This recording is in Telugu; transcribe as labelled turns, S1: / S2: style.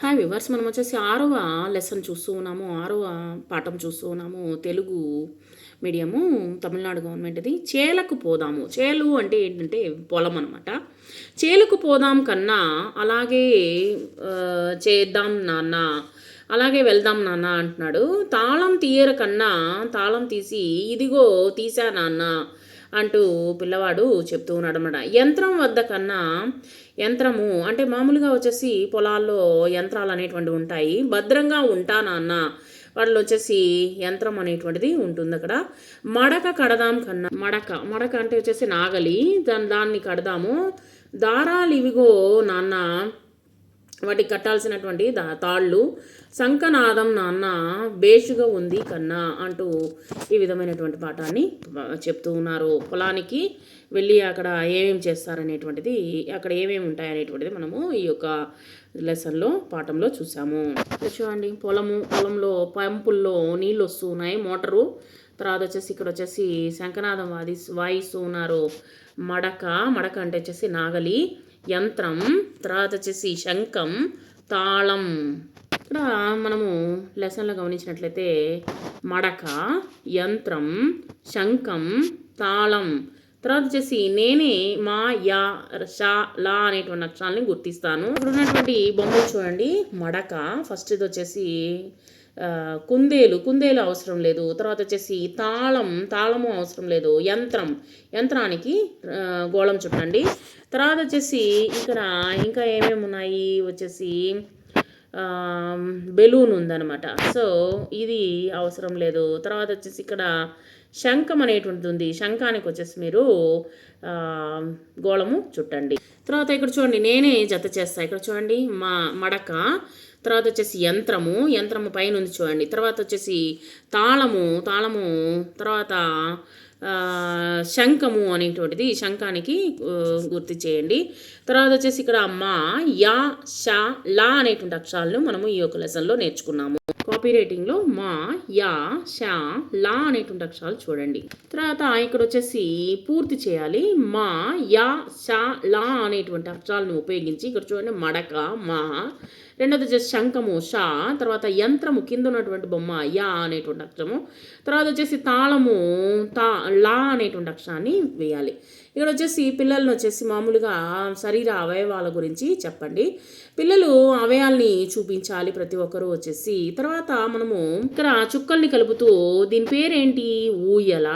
S1: హాయ్ వివర్స్ మనం వచ్చేసి ఆరవ లెసన్ చూస్తూ ఉన్నాము. ఆరవ పాఠం చూస్తూ ఉన్నాము. తెలుగు మీడియము తమిళనాడు గవర్నమెంట్ది చేలకు పోదాము. చేలు అంటే ఏంటంటే పొలం అనమాట చేలకు పోదాం కన్నా అలాగే చేద్దాం నాన్న అలాగే వెళ్దాం నాన్న అంటున్నాడు. తాళం తీయర కన్నా తాళం తీసి ఇదిగో తీసా నాన్న అంటూ పిల్లవాడు చెప్తూ ఉన్నాడు అనమాట యంత్రం వద్ద కన్నా యంత్రము అంటే మామూలుగా వచ్చేసి పొలాల్లో యంత్రాలు అనేటువంటివి ఉంటాయి. భద్రంగా ఉంటా నాన్న. వాళ్ళు వచ్చేసి యంత్రం అనేటువంటిది ఉంటుంది అక్కడ. మడక కడదాం కన్నా మడక మడక అంటే వచ్చేసి నాగలి. దాన్ని దాన్ని కడదాము. దారాలు ఇవిగో నాన్న వాటికి కట్టాల్సినటువంటి దా తాళ్ళు. శంఖనాదం నాన్న బేషుగా ఉంది కన్నా అంటూ ఈ విధమైనటువంటి పాఠాన్ని చెప్తూ ఉన్నారు. పొలానికి వెళ్ళి అక్కడ ఏమేమి చేస్తారనేటువంటిది అక్కడ ఏమేమి ఉంటాయనేటువంటిది మనము ఈ యొక్క లెసన్లో పాఠంలో చూసాము. చూడండి పొలము పొలంలో పంపుల్లో నీళ్ళు వస్తూ ఉన్నాయి మోటారు తర్వాత వచ్చేసి ఇక్కడ వచ్చేసి శంఖనాదం వాది వాయిస్తూ ఉన్నారు. మడక మడక అంటే వచ్చేసి నాగలి యంత్రం తర్వాత వచ్చేసి శంఖం తాళం. ఇక్కడ మనము లెసన్లో గమనించినట్లయితే మడక యంత్రం శంఖం తాళం. తర్వాత వచ్చేసి నేనే మా యా షా లా అనేటువంటి అక్షరాలని గుర్తిస్తాను. ఇప్పుడు ఉన్నటువంటి బొమ్మలు చూడండి. మడక ఫస్ట్ ఇది వచ్చేసి కుందేలు కుందేలు అవసరం లేదు. తర్వాత వచ్చేసి తాళం తాళము అవసరం లేదు. యంత్రం యంత్రానికి గోళం చుట్టండి. తర్వాత వచ్చేసి ఇక్కడ ఇంకా ఏమేమి ఉన్నాయి? వచ్చేసి బెలూన్ ఉందన్నమాట. సో ఇది అవసరం లేదు. తర్వాత వచ్చేసి ఇక్కడ శంఖం అనేటువంటిది ఉంది. శంఖానికి వచ్చేసి మీరు గోళము చుట్టండి. తర్వాత ఇక్కడ చూడండి నేనే జత చేస్తా. ఇక్కడ చూడండి మా మడక. తర్వాత వచ్చేసి యంత్రము. యంత్రము పైన ఉంది చూడండి. తర్వాత వచ్చేసి తాళము. తాళము తర్వాత శంఖము అనేటువంటిది శంఖానికి గుర్తు చేయండి. తర్వాత వచ్చేసి ఇక్కడ మా యా షా లా అనేటువంటి అక్షరాలను మనము ఈ యొక్క లెసన్లో నేర్చుకున్నాము. కాపీ రైటింగ్లో మా యా షా లా అనేటువంటి అక్షరాలు చూడండి. తర్వాత ఇక్కడ వచ్చేసి పూర్తి చేయాలి. మా యా షా లా అనేటువంటి అక్షరాలను ఉపయోగించి ఇక్కడ చూడండి. మడక మా రెండోది వచ్చేసి శంఖము షా తర్వాత యంత్రము కింద ఉన్నటువంటి బొమ్మ యా అనేటువంటి అక్షరము. తర్వాత వచ్చేసి తాళము తా లా అనేటువంటి అక్షరాన్ని వేయాలి. ఇక్కడ వచ్చేసి పిల్లల్ని వచ్చేసి మామూలుగా శరీర అవయవాల గురించి చెప్పండి. పిల్లలు అవయాల్ని చూపించాలి ప్రతి ఒక్కరూ వచ్చేసి. తర్వాత మనము ఇక్కడ చుక్కల్ని కలుపుతూ దీని పేరేంటి? ఊయల.